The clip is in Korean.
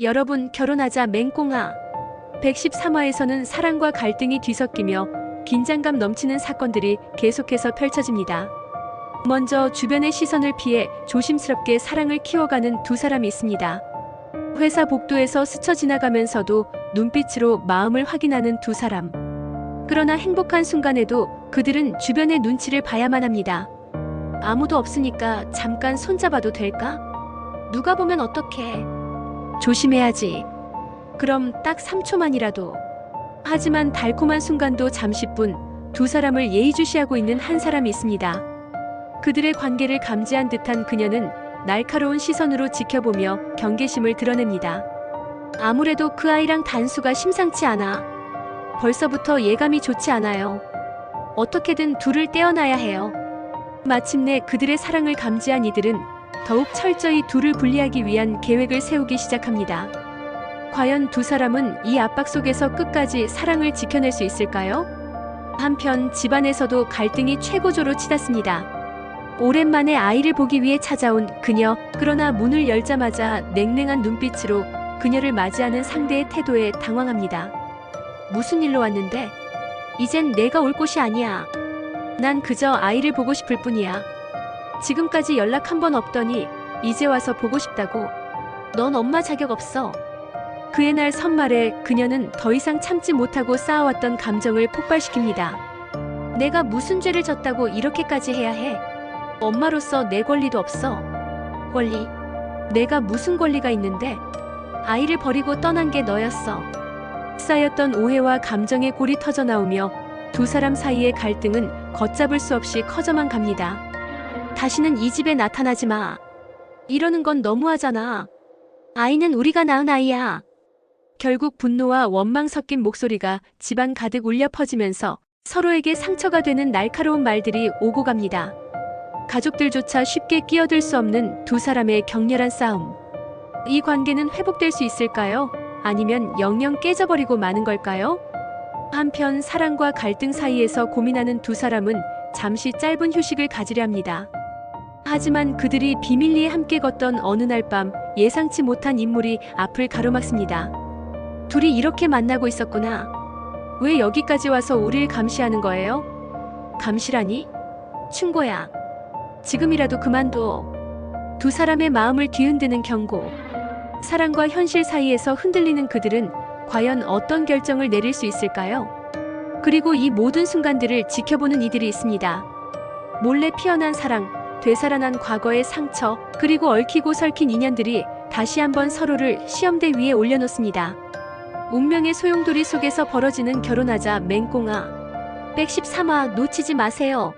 여러분 결혼하자 맹꽁아. 113화에서는 사랑과 갈등이 뒤섞이며 긴장감 넘치는 사건들이 계속해서 펼쳐집니다. 먼저 주변의 시선을 피해 조심스럽게 사랑을 키워가는 두 사람이 있습니다. 회사 복도에서 스쳐 지나가면서도 눈빛으로 마음을 확인하는 두 사람. 그러나 행복한 순간에도 그들은 주변의 눈치를 봐야만 합니다. 아무도 없으니까 잠깐 손잡아도 될까? 누가 보면 어떡해. 조심해야지. 그럼 딱 3초만이라도. 하지만 달콤한 순간도 잠시뿐 두 사람을 예의주시하고 있는 한 사람이 있습니다. 그들의 관계를 감지한 듯한 그녀는 날카로운 시선으로 지켜보며 경계심을 드러냅니다. 아무래도 그 아이랑 단수가 심상치 않아. 벌써부터 예감이 좋지 않아요. 어떻게든 둘을 떼어놔야 해요. 마침내 그들의 사랑을 감지한 이들은 더욱 철저히 둘을 분리하기 위한 계획을 세우기 시작합니다. 과연 두 사람은 이 압박 속에서 끝까지 사랑을 지켜낼 수 있을까요? 한편 집안에서도 갈등이 최고조로 치닫습니다. 오랜만에 아이를 보기 위해 찾아온 그녀. 그러나 문을 열자마자 냉랭한 눈빛으로 그녀를 맞이하는 상대의 태도에 당황합니다. 무슨 일로 왔는데? 이젠 내가 올 곳이 아니야. 난 그저 아이를 보고 싶을 뿐이야. 지금까지 연락 한 번 없더니 이제 와서 보고 싶다고. 넌 엄마 자격 없어. 그의 날 선말에 그녀는 더 이상 참지 못하고 쌓아왔던 감정을 폭발시킵니다. 내가 무슨 죄를 졌다고 이렇게까지 해야 해? 엄마로서 내 권리도 없어. 권리? 내가 무슨 권리가 있는데? 아이를 버리고 떠난 게 너였어. 쌓였던 오해와 감정의 골이 터져 나오며 두 사람 사이의 갈등은 걷잡을 수 없이 커져만 갑니다. 다시는 이 집에 나타나지 마. 이러는 건 너무하잖아. 아이는 우리가 낳은 아이야. 결국 분노와 원망 섞인 목소리가 집안 가득 울려 퍼지면서 서로에게 상처가 되는 날카로운 말들이 오고 갑니다. 가족들조차 쉽게 끼어들 수 없는 두 사람의 격렬한 싸움. 이 관계는 회복될 수 있을까요? 아니면 영영 깨져버리고 마는 걸까요? 한편 사랑과 갈등 사이에서 고민하는 두 사람은 잠시 짧은 휴식을 가지려 합니다. 하지만 그들이 비밀리에 함께 걷던 어느 날 밤 예상치 못한 인물이 앞을 가로막습니다. 둘이 이렇게 만나고 있었구나. 왜 여기까지 와서 우릴 감시하는 거예요? 감시라니? 충고야. 지금이라도 그만둬. 두 사람의 마음을 뒤흔드는 경고. 사랑과 현실 사이에서 흔들리는 그들은 과연 어떤 결정을 내릴 수 있을까요? 그리고 이 모든 순간들을 지켜보는 이들이 있습니다. 몰래 피어난 사랑, 되살아난 과거의 상처, 그리고 얽히고 설킨 인연들이 다시 한번 서로를 시험대 위에 올려놓습니다. 운명의 소용돌이 속에서 벌어지는 결혼하자 맹꽁아. 113화 놓치지 마세요.